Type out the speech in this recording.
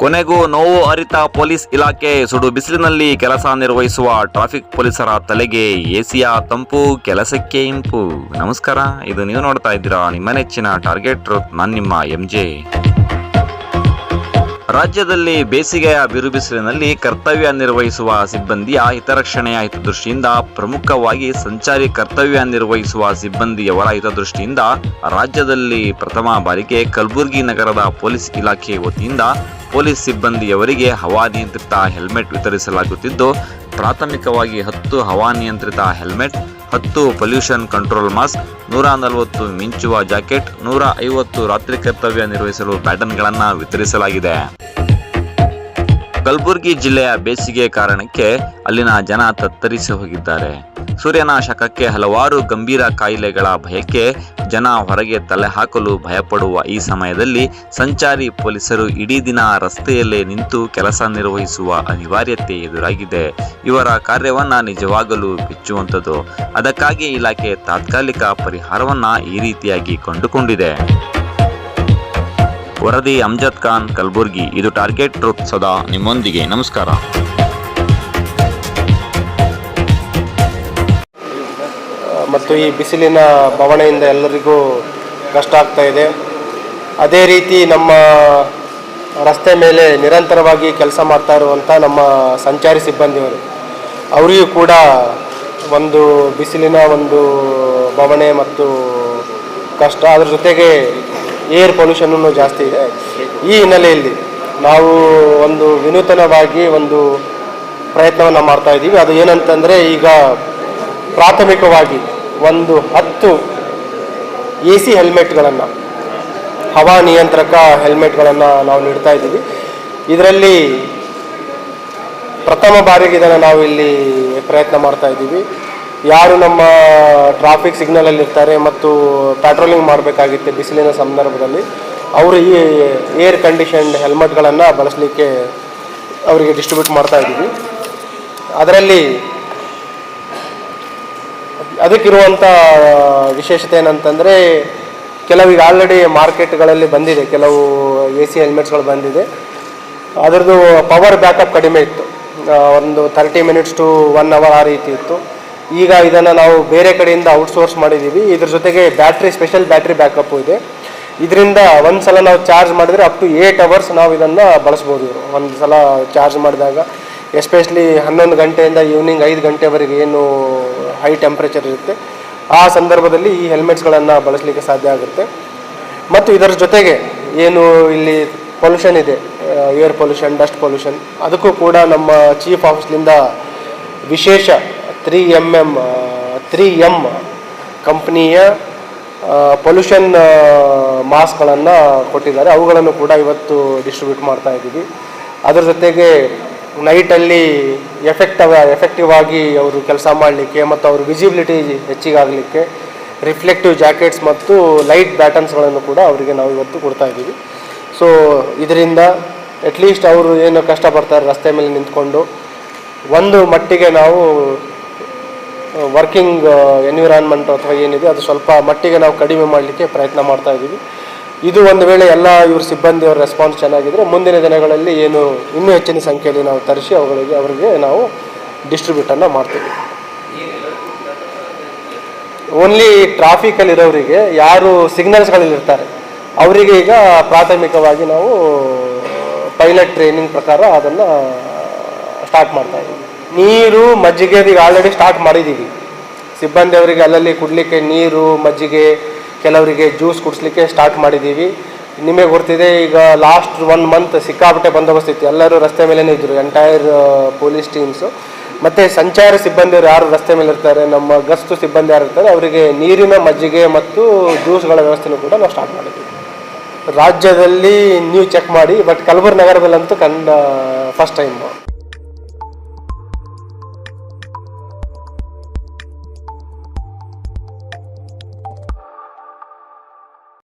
ಕೊನೆಗೂ ನೋವು ಅರಿತ ಪೊಲೀಸ್ ಇಲಾಖೆ ಸುಡು ಬಿಸಿಲಿನಲ್ಲಿ ಕೆಲಸ ನಿರ್ವಹಿಸುವ ಟ್ರಾಫಿಕ್ ಪೊಲೀಸರ ತಲೆಗೆ ಎಸಿಯ ತಂಪು, ಕೆಲಸಕ್ಕೆ ಇಂಪು. ನಮಸ್ಕಾರ, ಇದು ನೀವು ನೋಡ್ತಾ ಇದ್ದೀರಾ ನಿಮ್ಮ ನೆಚ್ಚಿನ ಟಾರ್ಗೆಟ್ ನಾನು ನಿಮ್ಮ ಎಂ ಜೆ ರಾಜ್ಯದಲ್ಲಿ ಬೇಸಿಗೆಯ ಬಿರುಬಿಸಿಲಿನಲ್ಲಿ ಕರ್ತವ್ಯ ನಿರ್ವಹಿಸುವ ಸಿಬ್ಬಂದಿಯ ಹಿತರಕ್ಷಣೆಯ ಹಿತದೃಷ್ಟಿಯಿಂದ ಪ್ರಮುಖವಾಗಿ ಸಂಚಾರಿ ಕರ್ತವ್ಯ ನಿರ್ವಹಿಸುವ ಸಿಬ್ಬಂದಿಯವರ ಹಿತದೃಷ್ಟಿಯಿಂದ ರಾಜ್ಯದಲ್ಲಿ ಪ್ರಥಮ ಬಾರಿಗೆ ಕಲಬುರಗಿ ನಗರದ ಪೊಲೀಸ್ ಇಲಾಖೆ ವತಿಯಿಂದ ಪೊಲೀಸ್ ಸಿಬ್ಬಂದಿಯವರಿಗೆ ಹವಾನಿಯಂತ್ರಿತ ಹೆಲ್ಮೆಟ್ ವಿತರಿಸಲಾಗುತ್ತಿದ್ದು, ಪ್ರಾಥಮಿಕವಾಗಿ ಹತ್ತು ಹವಾನಿಯಂತ್ರಿತ ಹೆಲ್ಮೆಟ್ ಹತ್ತು ಪೊಲ್ಯೂಷನ್ ಕಂಟ್ರೋಲ್ ಮಾಸ್ಕ್, ನೂರ ನಲವತ್ತು ಮಿಂಚುವ ಜಾಕೆಟ್, ನೂರ ಐವತ್ತು ರಾತ್ರಿ ಕರ್ತವ್ಯ ನಿರ್ವಹಿಸಲು ಪ್ಯಾಟರ್ನ್ಗಳನ್ನು ವಿತರಿಸಲಾಗಿದೆ. ಕಲಬುರಗಿ ಜಿಲ್ಲೆಯ ಬೇಸಿಗೆ ಕಾರಣಕ್ಕೆ ಅಲ್ಲಿನ ಜನ ತತ್ತರಿಸಿ ಹೋಗಿದ್ದಾರೆ. ಸೂರ್ಯನ ಶಕಕ್ಕೆ ಹಲವಾರು ಗಂಭೀರ ಕಾಯಿಲೆಗಳ ಭಯಕ್ಕೆ ಜನ ಹೊರಗೆ ತಲೆ ಹಾಕಲು ಭಯಪಡುವ ಈ ಸಮಯದಲ್ಲಿ ಸಂಚಾರಿ ಪೊಲೀಸರು ಇಡೀ ದಿನ ರಸ್ತೆಯಲ್ಲೇ ನಿಂತು ಕೆಲಸ ನಿರ್ವಹಿಸುವ ಅನಿವಾರ್ಯತೆ ಎದುರಾಗಿದೆ. ಇವರ ಕಾರ್ಯವನ್ನ ನಿಜವಾಗಲು ಮೆಚ್ಚುವಂಥದ್ದು ಅದಕ್ಕಾಗಿ ಇಲಾಖೆ ತಾತ್ಕಾಲಿಕ ಪರಿಹಾರವನ್ನ ಈ ರೀತಿಯಾಗಿ ಕಂಡುಕೊಂಡಿದೆ. ವರದಿ, ಅಮ್ಜದ್ ಖಾನ್, ಕಲಬುರ್ಗಿ. ಇದು ಟಾರ್ಗೆಟ್ ಟ್ರೂತ್ ಸದಾ ನಿಮ್ಮೊಂದಿಗೆ. ನಮಸ್ಕಾರ. ಮತ್ತು ಈ ಬಿಸಿಲಿನ ಬವಣೆಯಿಂದ ಎಲ್ಲರಿಗೂ ಕಷ್ಟ ಆಗ್ತಾ ಇದೆ. ಅದೇ ರೀತಿ ನಮ್ಮ ರಸ್ತೆ ಮೇಲೆ ನಿರಂತರವಾಗಿ ಕೆಲಸ ಮಾಡ್ತಾ ಇರುವಂಥ ನಮ್ಮ ಸಂಚಾರಿ ಸಿಬ್ಬಂದಿಯವರು, ಅವರಿಗೂ ಕೂಡ ಒಂದು ಬಿಸಿಲಿನ ಒಂದು ಬವಣೆ ಮತ್ತು ಕಷ್ಟ, ಅದ್ರ ಜೊತೆಗೆ ಏರ್ ಪೊಲ್ಯೂಷನ್ನು ಜಾಸ್ತಿ ಇದೆ. ಈ ಹಿನ್ನೆಲೆಯಲ್ಲಿ ನಾವು ಒಂದು ವಿನೂತನವಾಗಿ ಒಂದು ಪ್ರಯತ್ನವನ್ನು ಮಾಡ್ತಾ ಇದ್ದೀವಿ ಅದು ಏನಂತಂದರೆ ಈಗ ಪ್ರಾಥಮಿಕವಾಗಿ ಒಂದು ಹತ್ತು ಎ ಸಿ ಹೆಲ್ಮೆಟ್ಗಳನ್ನು, ಹವಾ ನಿಯಂತ್ರಕ ಹೆಲ್ಮೆಟ್ಗಳನ್ನು ನಾವು ನೀಡ್ತಾ ಇದ್ದೀವಿ. ಇದರಲ್ಲಿ ಪ್ರಥಮ ಬಾರಿಗೆ ಇದನ್ನು ನಾವು ಇಲ್ಲಿ ಪ್ರಯತ್ನ ಮಾಡ್ತಾ ಇದ್ದೀವಿ. ಯಾರು ನಮ್ಮ ಟ್ರಾಫಿಕ್ ಸಿಗ್ನಲಲ್ಲಿ ಇರ್ತಾರೆ ಮತ್ತು ಪ್ಯಾಟ್ರೋಲಿಂಗ್ ಮಾಡಬೇಕಾಗಿತ್ತು ಬಿಸಿಲಿನ ಸಂದರ್ಭದಲ್ಲಿ, ಅವರು ಈ ಏರ್ ಕಂಡೀಷನ್ಡ್ ಹೆಲ್ಮೆಟ್ಗಳನ್ನು ಬಳಸಲಿಕ್ಕೆ ಅವರಿಗೆ ಡಿಸ್ಟ್ರಿಬ್ಯೂಟ್ ಮಾಡ್ತಾ ಇದ್ದೀವಿ. ಅದರಲ್ಲಿ ಅದಕ್ಕಿರುವಂಥ ವಿಶೇಷತೆ ಏನಂತಂದರೆ, ಕೆಲವೀಗ ಆಲ್ರೆಡಿ ಮಾರ್ಕೆಟ್ಗಳಲ್ಲಿ ಬಂದಿದೆ, ಕೆಲವು ಎ ಸಿ ಹೆಲ್ಮೆಟ್ಸ್ಗಳು ಬಂದಿದೆ. ಅದರದ್ದು ಪವರ್ ಬ್ಯಾಕಪ್ ಕಡಿಮೆ ಇತ್ತು. ಒಂದು thirty minutes to one hour ಆ ರೀತಿ ಇತ್ತು. ಈಗ ಇದನ್ನು ನಾವು ಬೇರೆ ಕಡೆಯಿಂದ ಔಟ್ಸೋರ್ಸ್ ಮಾಡಿದ್ದೀವಿ ಇದ್ರ ಜೊತೆಗೆ ಬ್ಯಾಟ್ರಿ ಸ್ಪೆಷಲ್ ಬ್ಯಾಟ್ರಿ ಬ್ಯಾಕಪ್ಪು ಇದೆ. ಇದರಿಂದ ಒಂದು ಸಲ ನಾವು ಚಾರ್ಜ್ ಮಾಡಿದರೆ ಅಪ್ ಟು ಏಯ್ಟ್ ಅವರ್ಸ್ ನಾವು ಇದನ್ನು ಬಳಸ್ಬೋದು ಒಂದು ಸಲ ಚಾರ್ಜ್ ಮಾಡಿದಾಗ ಎಸ್ಪೆಷಲಿ ಹನ್ನೊಂದು ಗಂಟೆಯಿಂದ ಈವ್ನಿಂಗ್ ಐದು ಗಂಟೆವರೆಗೆ ಏನು ಹೈ ಟೆಂಪ್ರೇಚರ್ ಇರುತ್ತೆ, ಆ ಸಂದರ್ಭದಲ್ಲಿ ಈ ಹೆಲ್ಮೆಟ್ಸ್ಗಳನ್ನು ಬಳಸಲಿಕ್ಕೆ ಸಾಧ್ಯ ಆಗುತ್ತೆ. ಮತ್ತು ಇದರ ಜೊತೆಗೆ ಏನು ಇಲ್ಲಿ ಪೊಲ್ಯೂಷನ್ ಇದೆ ಏರ್ ಪೊಲ್ಯೂಷನ್, ಡಸ್ಟ್ ಪೊಲ್ಯೂಷನ್, ಅದಕ್ಕೂ ಕೂಡ ನಮ್ಮ ಚೀಫ್ ಆಫೀಸ್ನಿಂದ ವಿಶೇಷ three M M three M ಕಂಪ್ನಿಯ pollution ಮಾಸ್ಕ್ಗಳನ್ನು ಕೊಟ್ಟಿದ್ದಾರೆ. ಅವುಗಳನ್ನು ಕೂಡ ಇವತ್ತು ಡಿಸ್ಟ್ರಿಬ್ಯೂಟ್ ಮಾಡ್ತಾ ಇದ್ದೀವಿ. ಅದರ ಜೊತೆಗೆ ನೈಟಲ್ಲಿ ಎಫೆಕ್ಟ್ ಎಫೆಕ್ಟಿವ್ ಆಗಿ ಅವರು ಕೆಲಸ ಮಾಡಲಿಕ್ಕೆ ಮತ್ತು ಅವ್ರ ವಿಸಿಬಿಲಿಟಿ ಹೆಚ್ಚಿಗಾಗಲಿಕ್ಕೆ ರಿಫ್ಲೆಕ್ಟಿವ್ ಜಾಕೆಟ್ಸ್ ಮತ್ತು ಲೈಟ್ ಬ್ಯಾಟನ್ಸ್ಗಳನ್ನು ಕೂಡ ಅವರಿಗೆ ನಾವು ಇವತ್ತು ಕೊಡ್ತಾ ಇದ್ದೀವಿ. ಸೊ ಇದರಿಂದ ಅಟ್ಲೀಸ್ಟ್ ಅವರು ಏನು ಕಷ್ಟಪಡ್ತಾರೆ ರಸ್ತೆ ಮೇಲೆ ನಿಂತ್ಕೊಂಡು, ಒಂದು ಮಟ್ಟಿಗೆ ನಾವು ವರ್ಕಿಂಗ್ ಎನ್ವಿರಾನ್ಮೆಂಟ್ ಅಥವಾ ಏನಿದೆ ಅದು ಸ್ವಲ್ಪ ಮಟ್ಟಿಗೆ ನಾವು ಕಡಿಮೆ ಮಾಡಲಿಕ್ಕೆ ಪ್ರಯತ್ನ ಮಾಡ್ತಾ ಇದ್ದೀವಿ. ಇದು ಒಂದು ವೇಳೆ ಎಲ್ಲ ಇವ್ರ ಸಿಬ್ಬಂದಿಯವರ ರೆಸ್ಪಾನ್ಸ್ ಚೆನ್ನಾಗಿದ್ದರೆ ಮುಂದಿನ ದಿನಗಳಲ್ಲಿ ಏನು ಇನ್ನೂ ಹೆಚ್ಚಿನ ಸಂಖ್ಯೆಯಲ್ಲಿ ನಾವು ತರಿಸಿ ಅವುಗಳಿಗೆ ಅವರಿಗೆ ನಾವು ಡಿಸ್ಟ್ರಿಬ್ಯೂಟನ್ನು ಮಾಡ್ತೀವಿ. ಓನ್ಲಿ ಟ್ರಾಫಿಕಲ್ಲಿ ಇರೋರಿಗೆ ಯಾರು ಸಿಗ್ನಲ್ಸ್ಗಳಲ್ಲಿರ್ತಾರೆ ಅವರಿಗೆ ಈಗ ಪ್ರಾಥಮಿಕವಾಗಿ ನಾವು ಪೈಲಟ್ ಟ್ರೈನಿಂಗ್ ಪ್ರಕಾರ ಅದನ್ನು ಸ್ಟಾರ್ಟ್ ಮಾಡ್ತಾ ಇದ್ದೀವಿ. ನೀರು ಮಜ್ಜಿಗೆ ಈಗ ಆಲ್ರೆಡಿ ಸ್ಟಾರ್ಟ್ ಮಾಡಿದ್ದೀವಿ. ಸಿಬ್ಬಂದಿ ಅವರಿಗೆ ಅಲ್ಲಲ್ಲಿ ಕುಡಲಿಕ್ಕೆ ನೀರು, ಮಜ್ಜಿಗೆ ಕೆಲವರಿಗೆ ಜ್ಯೂಸ್ ಕುಡಿಸ್ಲಿಕ್ಕೆ ಸ್ಟಾರ್ಟ್ ಮಾಡಿದ್ದೀವಿ ನಿಮಗೆ ಗೊತ್ತಿದೆ, ಈಗ ಲಾಸ್ಟ್ ಒನ್ ಮಂತ್ ಸಿಕ್ಕಾಪಟ್ಟೆ ಬಂದೋಬಸ್ತ್ ಇತ್ತು. ಎಲ್ಲರೂ ರಸ್ತೆ ಮೇಲೇ ಇದ್ದರು ಎಂಟೈರ್ ಪೊಲೀಸ್ ಟೀಮ್ಸು ಮತ್ತು ಸಂಚಾರ ಸಿಬ್ಬಂದಿಯವರು ಯಾರು ರಸ್ತೆ ಮೇಲೆ ಇರ್ತಾರೆ, ನಮ್ಮ ಗಸ್ತು ಸಿಬ್ಬಂದಿ ಯಾರು ಇರ್ತಾರೆ, ಅವರಿಗೆ ನೀರಿನ ಮಜ್ಜಿಗೆ ಮತ್ತು ಜ್ಯೂಸ್ಗಳ ವ್ಯವಸ್ಥೆನೂ ಕೂಡ ನಾವು ಸ್ಟಾರ್ಟ್ ಮಾಡಿದ್ದೀವಿ ರಾಜ್ಯದಲ್ಲಿ, ನೀವು ಚೆಕ್ ಮಾಡಿ ಬಟ್ ಕಲಬುರಗಿ ನಗರದಲ್ಲಂತೂ ಕಂಡ ಫಸ್ಟ್ ಟೈಮ್